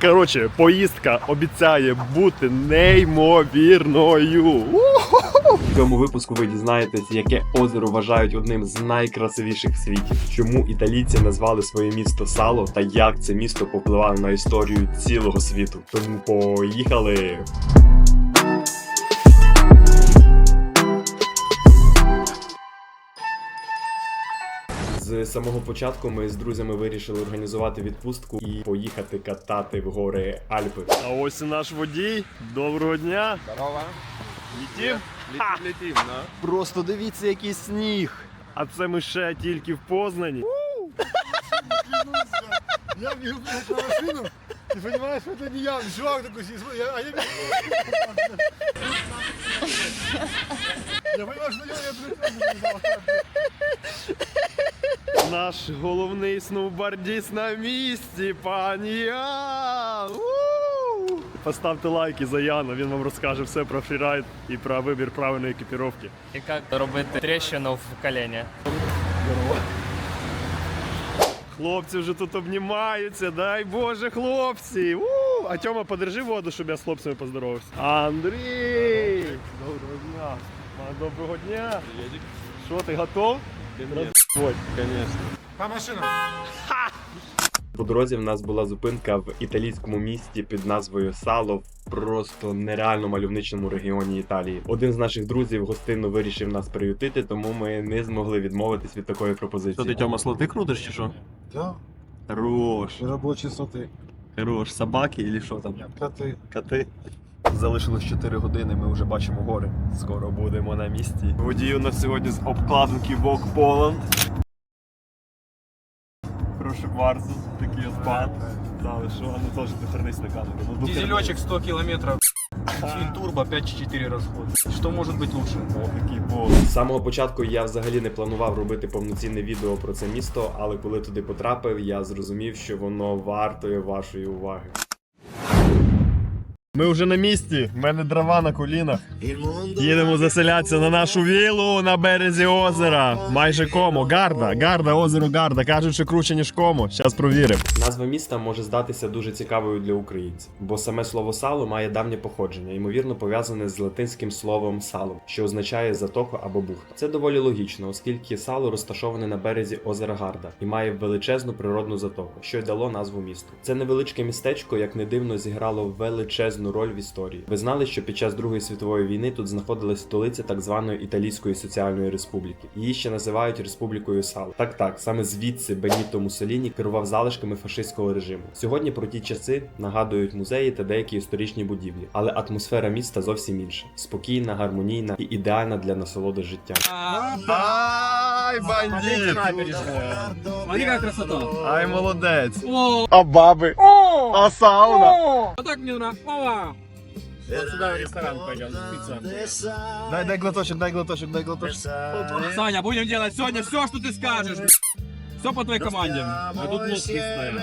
Коротше, поїздка обіцяє бути неймовірною. В цьому випуску ви дізнаєтесь, яке озеро вважають одним з найкрасивіших в світі, чому італійці назвали своє місто Сало та як це місто попливало на історію цілого світу. Тому поїхали! З самого початку ми з друзями вирішили організувати відпустку і поїхати катати в гори Альпи. А ось і наш водій. Доброго дня. Здорово. Літів. Летим, летим, да? Просто дивіться, який сніг. А це ми ще тільки в Познані. Я блядь, на машину, ты понимаешь, это не я, чувак сидит, я, а я бегу. Я понимаю, что я, я блядь, Наш головний сноубордіст на місці, пан Ян! У! Поставте лайки за Яна, він вам розкаже все про фрірайд і про вибір правильної екіпіровки. І як робити тріщину в колені. Хлопці вже тут обнімаються, дай Боже, хлопці! У! А Тьома, подержи воду, щоб я з хлопцями поздоровався. Андрій! Доброго дня! Доброго дня! Що, ти готов? Розбудь. Конечно. По машинам. По дорозі в нас була зупинка в італійському місті під назвою Сало в просто нереально мальовничному регіоні Італії. Один з наших друзів гостинно вирішив нас приютити, тому ми не змогли відмовитись від такої пропозиції. Що ти Тьома слоти крутиш чи що? Да, Хорош, рабочие соты, хорош. Собаки или що там? коты. Коти. Залишилось 4 години, ми вже бачимо гори. Скоро будемо на місці. Водій у нас сьогодні з обкладинки Вок Поланд. Прошу Марсу, такий от пан. Дали, що, ну теж ти на камеру. Ну, Дизелечек 100 километров. Фин турбо 5,4 расход. Что может быть лучше? О, такий бол. З самого початку я взагалі не планував робити повноцінне відео про це місто, але коли туди потрапив, я зрозумів, що воно вартує вашої уваги. Ми вже на місці, в мене дрова на колінах. Їдемо заселятися на нашу вілу на березі озера. Майже комо. Гарда, Гарда, озеро Гарда. Кажуть, що круче, ніж комо. Зараз провіримо. Назва міста може здатися дуже цікавою для українців, бо саме слово сало має давнє походження, ймовірно пов'язане з латинським словом салом, що означає затоку або бухта. Це доволі логічно, оскільки сало розташоване на березі озера Гарда і має величезну природну затоку, що й дало назву місту. Це невеличке містечко, як не дивно, зіграло величезну роль в історії. Ви знали, що під час Другої світової війни тут знаходилась столиця так званої Італійської соціальної республіки. Її ще називають Республікою Сало. Так, так, саме звідси Беніто Муссоліні керував залишками фашистського режиму. Сьогодні про ті часи нагадують музеї та деякі історичні будівлі, але атмосфера міста зовсім інша: спокійна, гармонійна і ідеальна для насолоди життям. Ай, бандит! Смотри, какая красота. Ай, молодець! О, А баби? о, А сауна? о, вот так мне нравится. О, вот сюда в ресторан пойдем, пицца. Дай, дай глоточек, дай глоточек, дай глоточек. Саня, будем делать сегодня все, что ты скажешь. Все по твоей команді. А тут.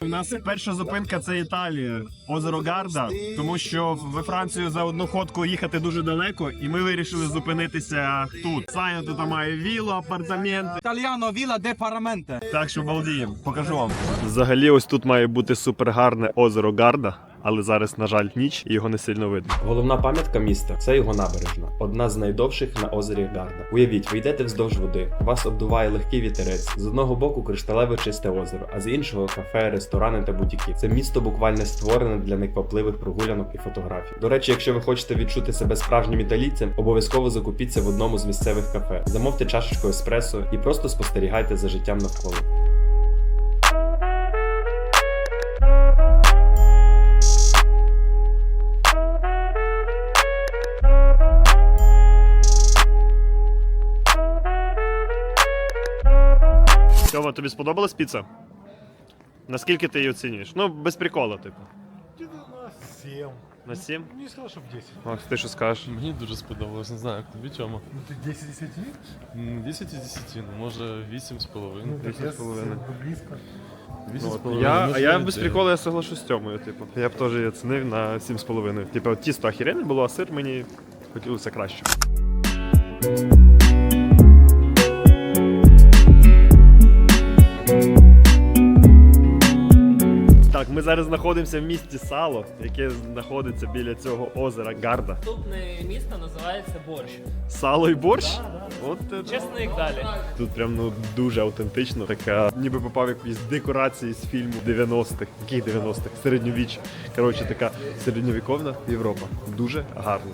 У нас перша зупинка це Італія, озеро Гарда, тому що в Францію за одну ходку їхати дуже далеко, і ми вирішили зупинитися тут. Саня тут має віло, апартаменти. Італіано віла де параменте. Так що балдіємо, покажу вам. Взагалі, ось тут має бути супергарне озеро Гарда, але зараз, на жаль, ніч і його не сильно видно. Головна пам'ятка міста це його набережна, одна з найдовших на озері Гарда. Уявіть, ви йдете вздовж води, вас обдуває легкий вітерець. З одного боку кришталеве чисте озеро, а з іншого кафе, ресторани та бутіки. Це місто буквально створене для неквапливих прогулянок і фотографій. До речі, якщо ви хочете відчути себе справжнім італійцем, обов'язково закупіться в одному з місцевих кафе, замовте чашечку еспресо і просто спостерігайте за життям навколо. Тьома, тобі сподобалась піца? Наскільки ти її оцінюєш? Ну, без прикола, типу. На 7. На 7? Не сказал, что в 10. Макс, ти що скажеш? Мені дуже сподобалось, не знаю, як тобі Тьома. Ну ты 10 из 10? М, 10 із 10, ну може 8 з половиною. Ну, Десять з половиною. ну, 8 з половиною. я, а може, я навіть без 9. приколу я соглашусь з Тьомою, типу. Я б теж її оцінив на 7,5. Типу, от тісто охеренне було, а сир мені хотілося краще. Так, ми зараз знаходимося в місті Сало, яке знаходиться біля цього озера Гарда. Наступне місто називається Борщ. Сало і борщ? От це Чесник далі. Тут прям ну дуже автентично, така ніби попав в якісь декорації з фільму 90-х. Яких 90-х? Середньовіч. Коротше, така середньовіковна Європа. Дуже гарно.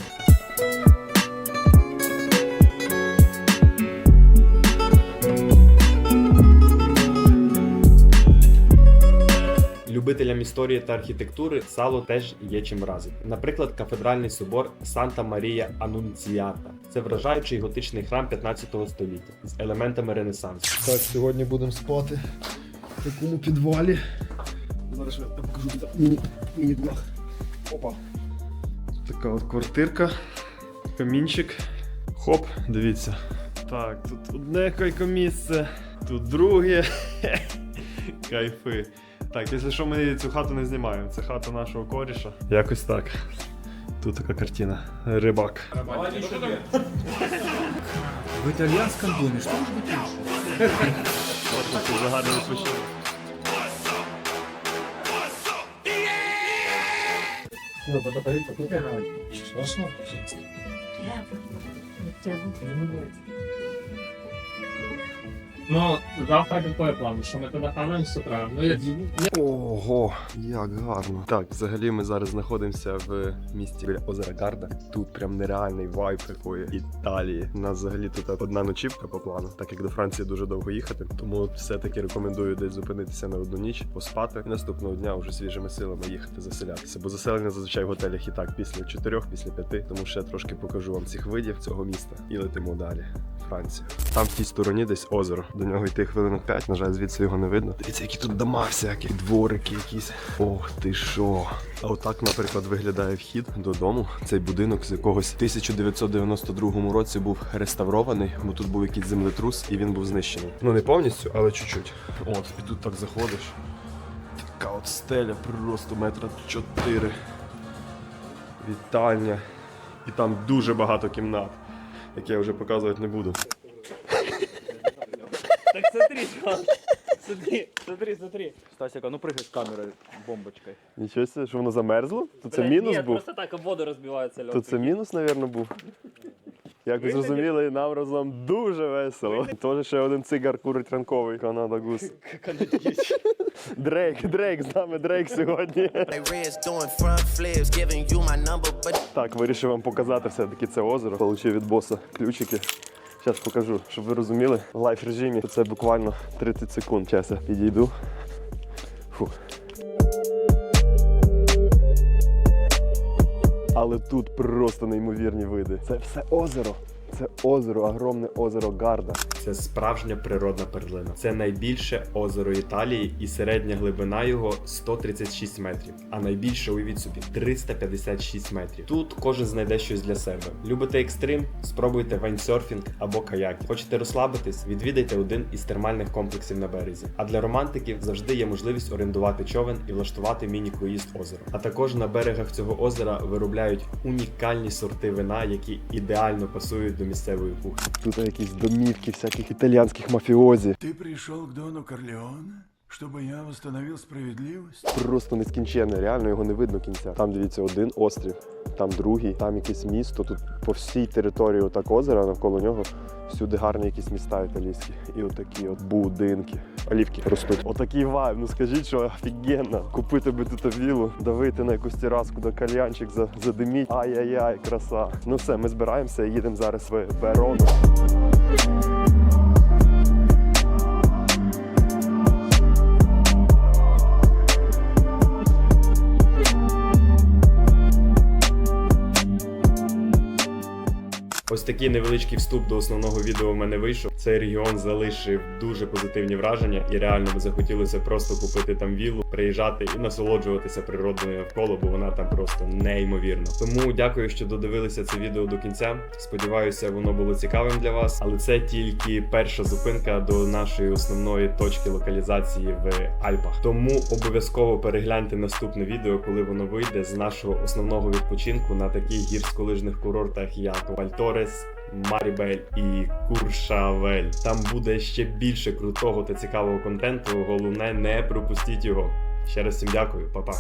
Любителям історії та архітектури сало теж є чим вразити. Наприклад, кафедральний собор Санта Марія Анунціата. Це вражаючий готичний храм 15 століття з елементами Ренесансу. Так, сьогодні будемо спати в такому підвалі. Зараз я покажу міні, міні-блог. Опа. Така от квартирка, камінчик. Хоп, дивіться. Так, тут одне кайкомісце, тут друге. Кайфи. Так, якщо що, ми цю хату не знімаємо. Це хата нашого коріша. Якось так. Тут така картина. Рибак. В итальянском доме, что может быть лучше? От тут загадує відпочинок. Ну, завтра какой план? Що ми туди хаваємо з утра? Ну, я... Ого, як гарно. Так, взагалі ми зараз знаходимося в місті біля озера Гарда. Тут прям нереальний вайб такої Італії. У нас взагалі тут одна ночівка по плану, так як до Франції дуже довго їхати. Тому все-таки рекомендую десь зупинитися на одну ніч, поспати і наступного дня вже свіжими силами їхати заселятися. Бо заселення зазвичай в готелях і так після чотирьох, після п'яти. Тому ще трошки покажу вам цих видів цього міста і летимо далі. Францію. Там в тій стороні десь озеро. До нього йти хвилинок 5, на жаль, звідси його не видно. Дивіться, які тут дома всякі, дворики якісь. Ох ти що. А отак, наприклад, виглядає вхід додому. Цей будинок з якогось 1992 році був реставрований, бо тут був якийсь землетрус і він був знищений. Ну не повністю, але чуть-чуть. От, і тут так заходиш. Така от стеля, просто метра 4. Вітальня. І там дуже багато кімнат, які я вже показувати не буду. Смотри, смотри, смотри, смотри. Ну прыгай с камерой бомбочкой. Нічого себе, що воно замерзло? То це Блядь, мінус ні, був? просто так об воду розбиваються льод. То це мінус, напевно, був. Як ви зрозуміли, нам разом дуже весело. Теж ще один цигар курить ранковий. Канада Гус. Дрейк, Дрейк, з нами Дрейк сьогодні. They reds doing front flips, giving you my number, but Так, вирішив вам показати все-таки це озеро. Получив від боса ключики. Зараз покажу, щоб ви розуміли. В лайф режимі це буквально 30 секунд. Зараз я підійду. Фу. Але тут просто неймовірні види. Це все озеро. Це озеро, огромне озеро Гарда. Це справжня природна перлина. Це найбільше озеро Італії, і середня глибина його 136 метрів. А найбільше уявіть собі 356 метрів. Тут кожен знайде щось для себе. Любите екстрим? Спробуйте вайнсерфінг або каяк. Хочете розслабитись? Відвідайте один із термальних комплексів на березі. А для романтиків завжди є можливість орендувати човен і влаштувати міні-круїз озером. А також на берегах цього озера виробляють унікальні сорти вина, які ідеально пасують до місцевої кухні. Тут якісь домівки всяких італіянських мафіозі. Ти прийшов к Дону Корлеоне, чтобы я восстановил справедливость? Просто нескінченне, реально його не видно кінця. Там дивіться один острів, там другий, там якесь місто. Тут по всій території отак озера навколо нього всюди гарні якісь міста італійські. І отакі от будинки. Олівки ростуть. Отакий вайб. Ну скажіть, що офігенно. Купити би тут вілу, давити на якусь тераску, до кальянчик за- задиміть. Ай-яй-яй, краса. Ну все, ми збираємося і їдемо зараз в Верону. Ось такий невеличкий вступ до основного відео в мене вийшов. Цей регіон залишив дуже позитивні враження, і реально би захотілося просто купити там віллу, приїжджати і насолоджуватися природою навколо, бо вона там просто неймовірна. Тому дякую, що додивилися це відео до кінця. Сподіваюся, воно було цікавим для вас, але це тільки перша зупинка до нашої основної точки локалізації в Альпах. Тому обов'язково перегляньте наступне відео, коли воно вийде з нашого основного відпочинку на таких гірськолижних курортах, як Вальторес. Марібель і Куршавель. Там буде ще більше крутого та цікавого контенту. Головне, не пропустіть його. Ще раз всім дякую, па-па.